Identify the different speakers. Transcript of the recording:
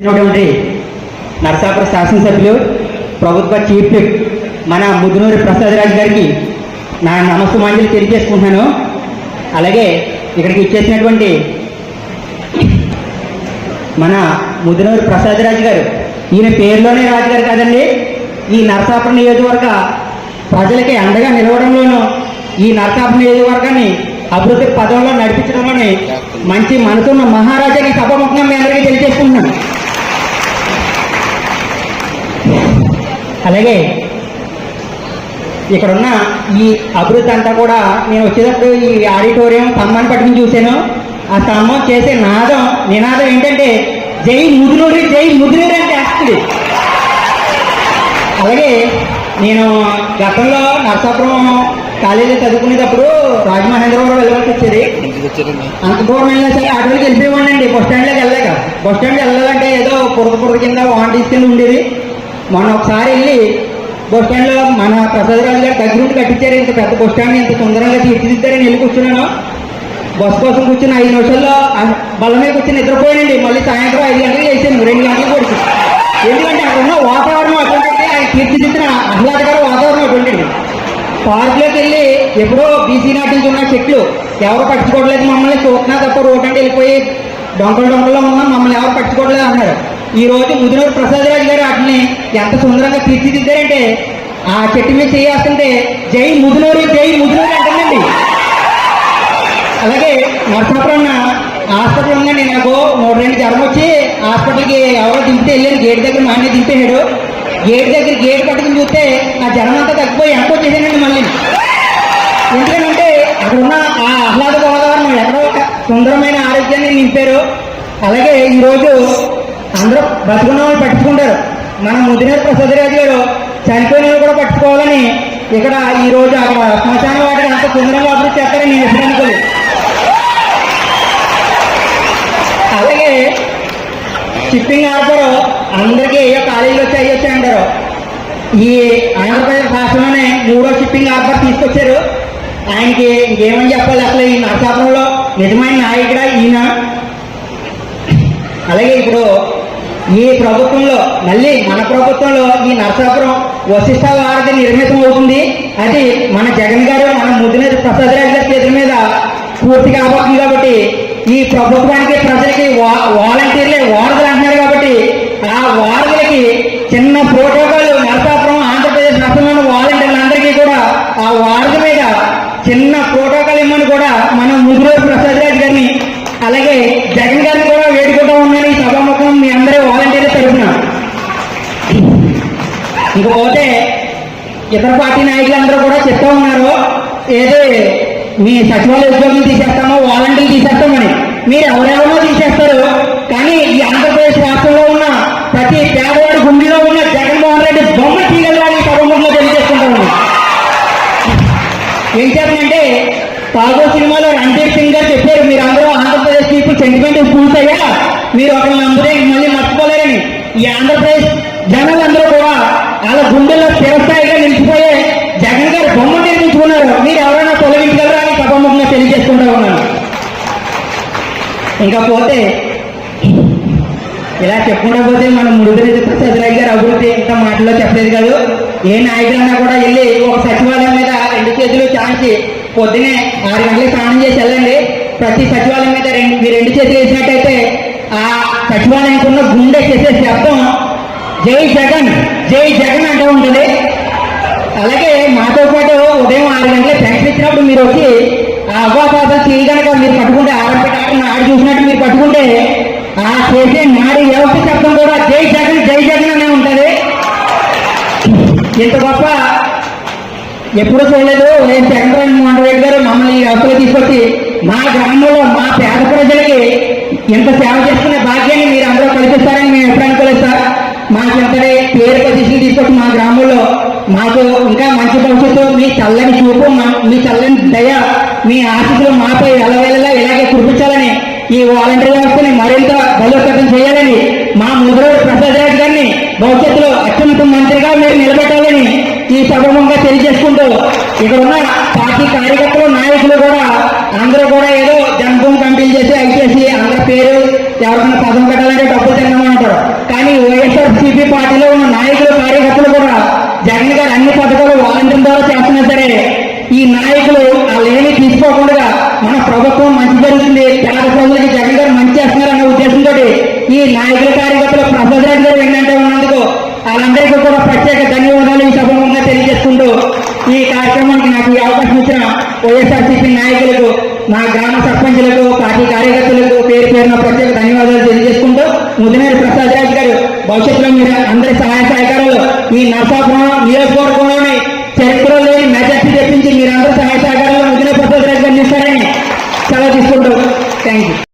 Speaker 1: ఉన్నటువంటి నర్సాపుర శాసనసభ్యులు ప్రభుత్వ చీఫ్ మన ముద్దునూరి ప్రసాద్ రాజు గారికి నా నమస్సుమాంజలి తెలియజేసుకుంటున్నాను. అలాగే ఇక్కడికి ఇచ్చేసినటువంటి మన ముద్దునూరి ప్రసాద్ రాజు గారు ఈయన పేరులోనే రాజుగారు కాదండి ఈ నర్సాపురం నియోజకవర్గ ప్రజలకి అండగా నిలవడంలోనూ ఈ నరసాపురం నియోజకవర్గాన్ని అభివృద్ధి పదంలో నడిపించడంలోనే మంచి మనసున్న మహారాజాకి సభముఖంగా మీ అందరికీ తెలియజేసుకుంటున్నాను. అలాగే ఇక్కడున్న ఈ అభివృద్ధి అంతా కూడా నేను వచ్చేటప్పుడు ఈ ఆడిటోరియం స్తంభాన్ని పట్టుకుని చూశాను. ఆ స్తంభం చేసే నాదం నినాదం ఏంటంటే జై ముదునూరి జై ముదునూరి అంటే వేస్తుంది అలాగే నేను గతంలో నరసాపురం కాలేజీ చదువుకునేటప్పుడు రాజమహేంద్రవరం వెళ్ళవలసి వచ్చేది. అంత దూరం వెళ్ళినా సరే అడవికి వెళ్ళిపోయేవాడిని అండి. బస్ స్టాండ్లోకి వెళ్ళలేక. బస్ స్టాండ్కి వెళ్ళాలంటే ఏదో పురద పురద కింద వాంటీస్ కింద ఉండేది. మొన్న ఒకసారి వెళ్ళి బస్ స్టాండ్లో మన ప్రసాద్ రాజు గారు దగ్గరుండి కట్టించారు. ఇంత పెద్ద బస్ స్టాండ్ ఇంత సుందరంగా తీర్చిదిద్దారని వెళ్ళి కూర్చున్నాను. బస్ కోసం కూర్చుని ఐదు నిమిషాల్లో ఆ బల్ల మీద కూర్చొని నిద్రపోయానండి. మళ్ళీ సాయంత్రం ఐదు గంటలకు చేసాను రెండు గంటలకు కొడుకు ఎందుకంటే అక్కడ ఉన్న వాతావరణం అటువంటిది ఆయన తీర్చిదిద్దిన ఆహ్లాదకర వాతావరణం అటువంటిది. పార్కులోకి వెళ్ళి ఎప్పుడో బీసీ నాటి నుంచి ఉన్న చెట్లు ఎవరు పట్టుకోవట్లేదు మమ్మల్ని. చూస్తున్నా తప్ప రోడ్ అంటే వెళ్ళిపోయి డొంకలు డొంకల్లో ఉన్నాం. మమ్మల్ని ఎవరు పట్టుకోవట్లేదు అన్నారు. ఈ రోజు ముదినూరు ప్రసాద్ రాజు గారు వాటిని ఎంత సుందరంగా తీర్చిదిద్దారంటే ఆ చెట్టు మీద చేయాల్సింటే జై ముదినూరు జై ముదినూరు అంటుందండి. అలాగే నరసాపురం హాస్పిటల్ ఉందండి. నాకు మూడు రెండు జ్వరం వచ్చి హాస్పిటల్కి ఎవరో దింపితే వెళ్ళాను గేట్ దగ్గర మా అన్నయ్య దింపేశాడు. గేట్ దగ్గర గేట్ పట్టుకుని చూస్తే ఆ జ్వరం అంతా తగ్గిపోయి వెనక్కి వచ్చేసానండి మళ్ళీ. ఎందుకంటే అక్కడ ఉన్న ఆ ఆహ్లాద వాతావరణం ఎక్కడో ఒక సుందరమైన ఆరోగ్యాన్ని నింపారు. అలాగే ఈరోజు అందరూ బతుకున్న వాళ్ళు పట్టుకుంటారు మన ముదినేరు ప్రసాద్ రాజు గారు చనిపోయిన వాళ్ళు కూడా పట్టుకోవాలని ఇక్కడ ఈ రోజు అక్కడ శ్మశాన వాటికి అంత సుందరంగా అభివృద్ధి చేస్తారని నేను అనుకోలేదు. అలాగే షిప్పింగ్ హార్బర్ అందరికీ ఏ కాలేజీలు వచ్చి అయ్యొచ్చి అంటారు. ఈ ఆంధ్రప్రదేశ్ రాష్ట్రంలోనే మూడో షిప్పింగ్ హార్బర్ తీసుకొచ్చారు. ఆయనకి ఇంకేమని చెప్పాలి అసలు ఈ నరసాపురంలో? నిజమైన నాయకుడా ఈయన? అలాగే ఇప్పుడు ఈ ప్రభుత్వంలో మళ్ళీ మన ప్రభుత్వంలో ఈ నరసాపురం వశిష్ట వారధి నిర్మితం అవుతుంది. అది మన జగన్ గారు మన ముద్దునేది ప్రసాద్ రెడ్డి గారి చేతుల మీద పూర్తిగా అవబోతుంది కాబట్టి ఈ ప్రభుత్వానికి ప్రజలకి వాలంటీర్లే వారధులు అంటున్నారు కాబట్టి ఆ వారధులకి చిన్న ప్రోటోకాల్ నరసాపురం ఆంధ్రప్రదేశ్ రాష్ట్రంలోని వాలంటీర్లందరికీ కూడా ఆ వారధి మీద చిన్న ప్రోటోకాల్ ఇమ్మని కూడా మనం ముద్దునేది ప్రసాద్ రెడ్డి గారిని అలాగే జగన్ గారు కూడా వేడుకుంటూ ఉన్నాను ఈ సభాముఖం మీ అందరూ వాలంటీర్ల తరఫున ఇంకపోతే ఇతర పార్టీ నాయకులందరూ కూడా చెప్తా ఉన్నారు. ఏదో మీ సచివాలయ ఉద్యోగులు తీసేస్తామో వాలంటీర్లు తీసేస్తామని. మీరు ఎవరెవరో తీసేస్తారు. కానీ ఈ ఆంధ్రప్రదేశ్ రాష్ట్రంలో ఉన్న ప్రతి పేదవాడి గుండెలో ఉన్న జగన్మోహన్ రెడ్డి బొమ్మ తీయగలని సభముఖంలో తెలియజేసుకుంటా ఉన్నాను ఏం చేయాలంటే పాగో సినిమాలో రణ్బీర్ సింగ్ గారు చెప్పారు మీరు అందరూ ఆంధ్రప్రదేశ్ పీపుల్ సెంటిమెంట్ పూర్తయ్యా. మీరు ఒకరిని నమ్మితే మళ్ళీ మర్చిపోలేరని. ఈ ఆంధ్రప్రదేశ్ జనాలందరూ కూడా వాళ్ళ గుండెల్లో స్థిరస్థాయిగా నిలిచిపోయే జగన్ గారు బొమ్మ నిర్మించుకున్నారు. మీరు ఎవరైనా తొలగించగలరా అని సభముఖంగా తెలియజేసుకుంటా ఉన్నాను. ఇంకా పోతే ఇలా చెప్పుకుంటా పోతే మన ముడుగురి ప్రసాద్ గారు అభివృద్ధి ఇంకా మాటల్లో చెప్పలేదు కాదు. ఏ నాయకులన్నా కూడా వెళ్ళి ఒక సచివాలయం మీద రెండు చేతులు చాంచి పొద్దునే ఆరు గంటలకు స్నానం చేసి వెళ్ళండి. ప్రతి సచివాలయం మీద రెండు మీ రెండు చేతులు వేసినట్టయితే ఆ సచివాలయానికి ఉన్న గుండె చేసే శబ్దం జై జగన్ జై జగన్ అంటూ ఉంటుంది. అలాగే మాతో పాటు ఉదయం ఆరు గంటలకు పెన్షన్ ఇచ్చినప్పుడు మీరు వచ్చి ఆ అవ్వాపాదాలు చేయి కనుక మీరు పట్టుకుంటే ఆరంభ ఆడి చూసినట్టు మీరు పట్టుకుంటే ఆ చేసే నాడు వ్యవస్థ శబ్దం కూడా జై జగన్ జై జగన్ అనే ఉంటుంది. ఇంత గొప్ప ఎప్పుడు చూడలేదు నేను చంద్రబాబు మోహన్ రెడ్డి గారు మమ్మల్ని ఈ వ్యవస్థలో తీసుకొచ్చి మా గ్రామంలో మా పేద ప్రజలకి ఎంత సేవ చేసుకునే భాగ్యాన్ని మీరు అందరూ కల్పిస్తారని మేము ఎప్పుడు అనుకోలేదు పేరు పొజిషన్ తీసుకొచ్చి మా గ్రామంలో మాకు ఇంకా మంచి భవిష్యత్తు మీ చల్లని చూపు మీ చల్లని దయ మీ ఆశీస్సులు మాపై ఎలవేళలా ఇలాగే కురిపించాలని ఈ వాలంటీర్ వ్యవస్థని మరింత బలోపేతం చేయాలని మా ముద్రూరు ప్రసాద్ రెడ్డి గారిని భవిష్యత్తులో అత్యున్నత మంత్రిగా మీరు నిలబెట్టాలని ఈ సందర్భంగా తెలియజేసుకుంటూ ఇక్కడ ఉన్న పార్టీ కార్యకర్తలు నాయకులు కూడా అందరూ కూడా ఏదో జన్మభూమి కంపెనీ చేసి అవి చేసి అందరి పేరు ఎవరికైనా పదం పెట్టాలంటే డబ్బులు తిన్నామంటారు పార్టీలో ఉన్న నాయకులు కార్యకర్తలు కూడా జగన్ గారు అన్ని పథకాలు వాలంటీర్ ద్వారా చేస్తున్నా సరే ఈ నాయకులు వాళ్ళేమీ తీసుకోకుండా మన ప్రభుత్వం మంచి జరుగుతుంది పేద ప్రజలకి జగన్ గారు మంచి చేస్తున్నారు అన్న ఉద్దేశంతో ఈ నాయకుల కార్యకర్తలు ప్రసాద్ రెడ్డి గారు ఏంటంటే ఉన్నందుకు వాళ్ళందరికీ కూడా ప్రత్యేక ధన్యవాదాలు ఈ సభముగా తెలియజేసుకుంటూ ఈ కార్యక్రమానికి నాకు ఈ అవకాశం ఇచ్చిన వైఎస్ఆర్సీపీ నాయకులకు నా గ్రామ సర్పంచులకు పార్టీ కార్యకర్తలకు పేరు పేరున ప్రత్యేక ధన్యవాదాలు తెలియజేసుకుంటూ ముదినేరు ప్రసాద్ రాజు గారు భవిష్యత్తులో మీరు అందరి సహాయ సహకారాలు ఈ నర్సాపురం నియోజకవర్గంలోని చరిత్ర లేని మెజార్టీ తెప్పించి మీరందరూ సహాయ సహకారాలు ముదినేరు ప్రసాద్ రాజు గారిని ఇస్తారని సెలవు తీసుకుంటూ థ్యాంక్ యూ